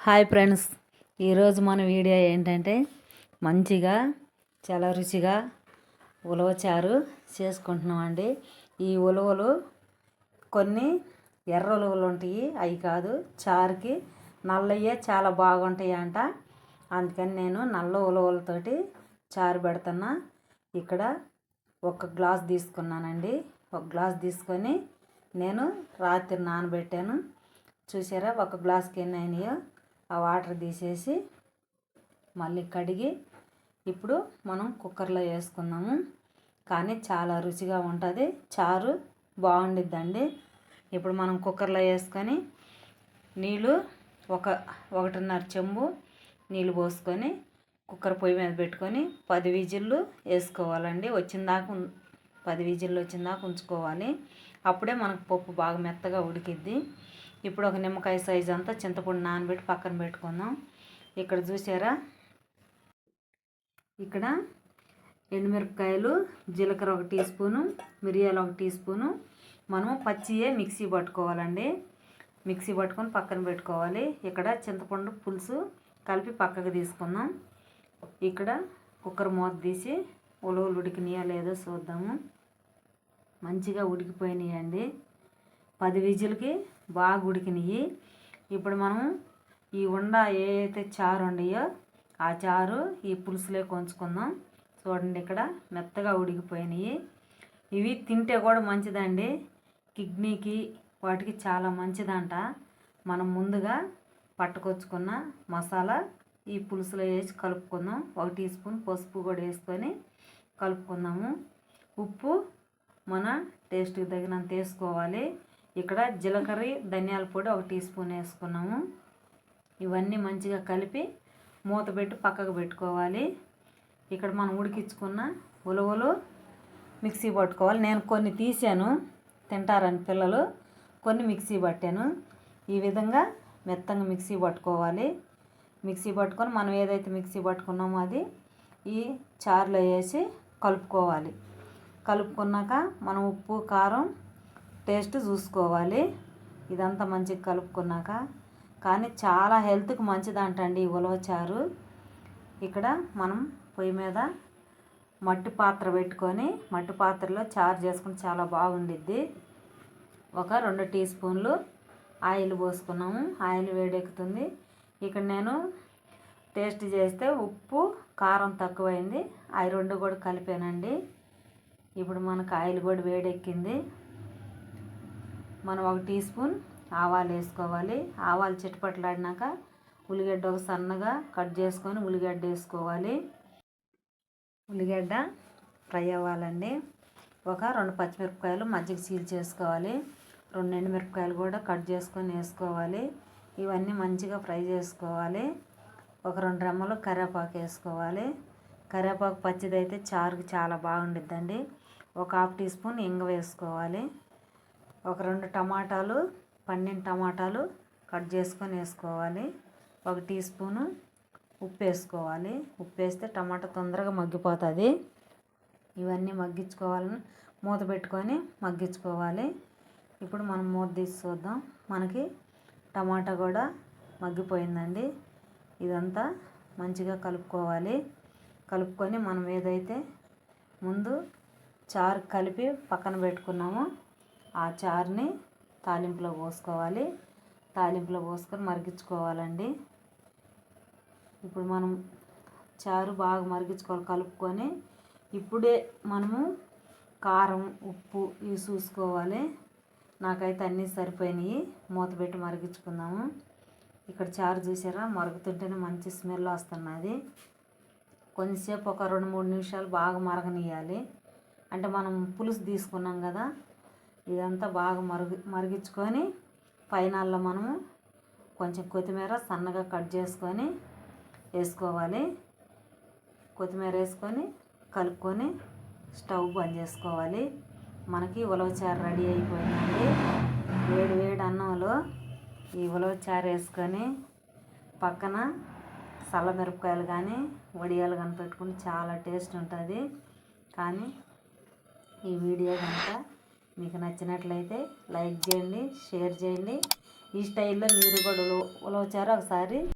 Hi friends. ఈరోజు మన video ఏంటంటే మంచిగా చాలా రుచిగా ఉలవ చారు చేసుకుంటున్నామండి ఈ ఉలవలు కొన్ని ఎర్ర ఉలవలు ఉంటాయి. అవి కాదు చారుకి నల్లయ్యే చాలా బాగుంటాయి అంట. అందుకని నేను నల్ల ఉలవలతోటి చారు పెడుతున్నా. ఇక్కడ ఒక గ్లాస్ తీసుకున్నానండి. ఒక గ్లాస్ తీసుకొని నేను రాత్రి నానబెట్టాను. చూసారా? ఒక గ్లాస్కి ఎన్ని అయినాయో? ఆ వాటర్ తీసేసి మళ్ళీ కడిగి ఇప్పుడు మనం కుక్కర్లో వేసుకుందాము. కానీ చాలా రుచిగా ఉంటుంది. చారు బాగుండిద్దండి. ఇప్పుడు మనం కుక్కర్లో వేసుకొని నీళ్ళు ఒక ఒకటిన్నర చెంబు నీళ్ళు పోసుకొని కుక్కర్ పొయ్యి మీద పెట్టుకొని పది విజిల్లు వేసుకోవాలండి. వచ్చిందాక ఉం- పది విజిల్లు వచ్చిందాక ఉంచుకోవాలి. అప్పుడే మనకు పప్పు బాగా మెత్తగా ఉడికిద్ది. ఇప్పుడు ఒక నిమ్మకాయ సైజు అంతా చింతపండు నానబెట్టి పక్కన పెట్టుకుందాం. ఇక్కడ చూసారా? ఇక్కడ ఎండుమిరపకాయలు జీలకర్ర ఒక టీ స్పూను మిరియాలు ఒక టీ స్పూను. మనము పచ్చియే మిక్సీ పట్టుకోవాలండి. మిక్సీ పట్టుకొని పక్కన పెట్టుకోవాలి. ఇక్కడ చింతపండు పులుసు కలిపి పక్కకు తీసుకుందాం. ఇక్కడ కుక్కర్ మూత తీసి ఉలవలు ఉడికినాయా లేదో చూద్దాము. మంచిగా ఉడికిపోయినాయండి. పది విజులకి బాగా ఉడికినాయి ఇప్పుడు మనం ఈ ఉండ ఏదైతే చారు ఉండయో ఆ చారు ఈ పులుసులే కొంచుకుందాం. చూడండి ఇక్కడ మెత్తగా ఉడికిపోయినాయి ఇవి తింటే కూడా మంచిదండి. కిడ్నీకి వాటికి చాలా మంచిదంట. మనం ముందుగా పట్టుకొచ్చుకున్న మసాలా ఈ పులుసులో వేసి కలుపుకుందాం. ఒక టీ స్పూన్ పసుపు కూడా వేసుకొని కలుపుకుందాము. ఉప్పు మన టేస్ట్కి తగినంత వేసుకోవాలి. ఇక్కడ జీలకర్ర ధనియాల పొడి ఒక టీ స్పూన్ వేసుకున్నాము. ఇవన్నీ మంచిగా కలిపి మూత పెట్టి పక్కకు పెట్టుకోవాలి. ఇక్కడ మనం ఉడికించుకున్న ఉలవలు మిక్సీ పట్టుకోవాలి. నేను కొన్ని తీసాను తింటారని పిల్లలు. కొన్ని మిక్సీ పట్టాను. ఈ విధంగా మెత్తంగా మిక్సీ పట్టుకోవాలి. మిక్సీ పట్టుకొని మనం ఏదైతే మిక్సీ పట్టుకున్నామో అది ఈ చారులో వేసి కలుపుకోవాలి. కలుపుకున్నాక మనం ఉప్పు కారం టేస్ట్ చూసుకోవాలి. ఇదంతా మంచిగా కలుపుకున్నాక. కానీ చాలా హెల్త్కి మంచిదంటండి ఈ ఉలవచారు ఇక్కడ మనం పొయ్యి మీద మట్టి పాత్ర పెట్టుకొని మట్టి పాత్రలో చారు చేసుకుని చాలా బాగుండిద్ది. ఒక రెండు టీ స్పూన్లు ఆయిల్ పోసుకున్నాము. ఆయిల్ వేడెక్కుతుంది. ఇక్కడ నేను టేస్ట్ చేస్తే ఉప్పు కారం తక్కువైంది. అవి రెండు కూడా కలిపానండి. ఇప్పుడు మనకు ఆయిల్ కూడా వేడెక్కింది. మనం ఒక టీ స్పూన్ ఆవాలు వేసుకోవాలి. ఆవాలు చిటపట్లాడినాక ఉల్లిగడ్డ ఒక సన్నగా కట్ చేసుకొని ఉల్లిగడ్డ వేసుకోవాలి. ఉల్లిగడ్డ ఫ్రై అవ్వాలండి. ఒక రెండు పచ్చిమిరపకాయలు మజ్జిగ సీల్ చేసుకోవాలి. రెండు ఎండుమిరపకాయలు కూడా కట్ చేసుకొని వేసుకోవాలి. ఇవన్నీ మంచిగా ఫ్రై చేసుకోవాలి. ఒక రెండు రెమ్మలు కరివేపాకు వేసుకోవాలి. కరివేపాకు పచ్చిదైతే చారుకి చాలా బాగుండిద్దండి. ఒక హాఫ్ టీ స్పూన్ ఇంగ వేసుకోవాలి. ఒక రెండు టమాటాలు పండిన టమాటాలు కట్ చేసుకొని వేసుకోవాలి. ఒక టీ స్పూను ఉప్పు వేసుకోవాలి. ఉప్పు వేస్తే టమాటా తొందరగా మగ్గిపోతుంది. ఇవన్నీ మగ్గించుకోవాలని మూత పెట్టుకొని మగ్గించుకోవాలి. ఇప్పుడు మనం మూత తీసి చూద్దాం. మనకి టమాటా కూడా మగ్గిపోయిందండి. ఇదంతా మంచిగా కలుపుకోవాలి. కలుపుకొని మనం ఏదైతే ముందు చారు కలిపి పక్కన పెట్టుకున్నామో ఆ చారుని తాలింపులో పోసుకోవాలి. తాలింపులో పోసుకొని మరిగించుకోవాలండి. ఇప్పుడు మనం చారు బాగా మరిగించుకోవాలి కలుపుకొని. ఇప్పుడే మనము కారం ఉప్పు ఇవి చూసుకోవాలి. నాకైతే అన్నీ సరిపోయినాయి. మూత పెట్టి మరిగించుకుందాము. ఇక్కడ చారు చూసారా? మరుగుతుంటేనే మంచి స్మెల్ వస్తున్నది. కొంచెంసేపు ఒక రెండు మూడు నిమిషాలు బాగా మరగనియాలి. అంటే మనం పులుసు తీసుకున్నాం కదా ఇదంతా బాగా మరుగు మరిగించుకొని పైన మనము కొంచెం కొత్తిమీర సన్నగా కట్ చేసుకొని వేసుకోవాలి. కొత్తిమీర వేసుకొని కలుపుకొని స్టవ్ బంద్ చేసుకోవాలి. మనకి ఉలవచారు రెడీ అయిపోయిందండి. వేడి వేడి అన్నంలో ఈ ఉలవచారు వేసుకొని పక్కన చల్ల మిరపకాయలు కానీ వడియాలు కానీ పెట్టుకుని చాలా టేస్ట్ ఉంటుంది. కానీ ఈ వీడియో కనుక మీకు నచ్చినట్లయితే లైక్ చేయండి షేర్ చేయండి. ఈ స్టైల్లో మీరు కూడా ఉలవచారు ఒకసారి